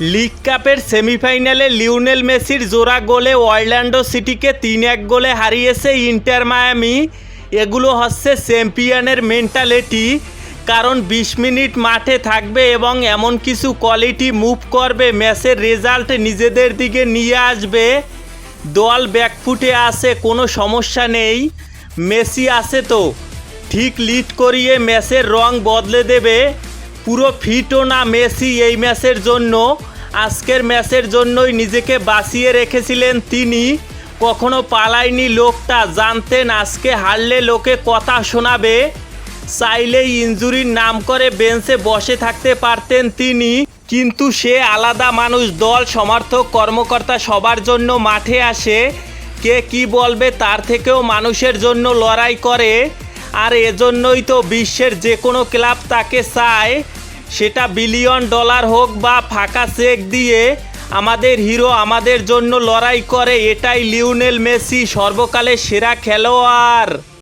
League কাপের সেমিফাইনালে Lionel মেসির জোড়া গোলে অরল্যান্ডো সিটিকে তিন এক গোলে হারিয়েছে ইন্টার মায়ামি। এগুলো হচ্ছে চ্যাম্পিয়নের মেন্টালিটি, কারণ বিশ মিনিট মাঠে থাকবে এবং এমন কিছু কোয়ালিটি মুভ করবে, ম্যাচের রেজাল্ট নিজেদের দিকে নিয়ে আসবে। দল ব্যাকফুটে আছে, কোনো সমস্যা নেই। মেসি আছে তো, ঠিক লিড করিয়ে ম্যাচের রং বদলে দেবে। পুরো ফিটও না মেসি এই ম্যাচের জন্য। আজকের ম্যাচের জন্যই নিজেকে বাঁচিয়ে রেখেছিলেন তিনি। কখনো পালায়নি লোকটা, জানতেন আজকে হারলে লোকে কথা শোনাবে। চাইলেই ইঞ্জুরির নাম করে বেঞ্চে বসে থাকতে পারতেন তিনি। কিন্তু সে আলাদা মানুষ, দল, সমর্থক, কর্মকর্তা সবার জন্য মাঠে আসে। কে কি বলবে তার থেকেও মানুষের জন্য লড়াই করে। আর এজন্যই তো বিশ্বের যে কোনো ক্লাব তাকে চায়। সেটা বিলিয়ন ডলার হোক বা ফাঁকা চেক দিয়ে আমাদের হিরো আমাদের জন্য লড়াই করে, এটাই লিওনেল মেসি সর্বকালের সেরা খেলোয়াড়।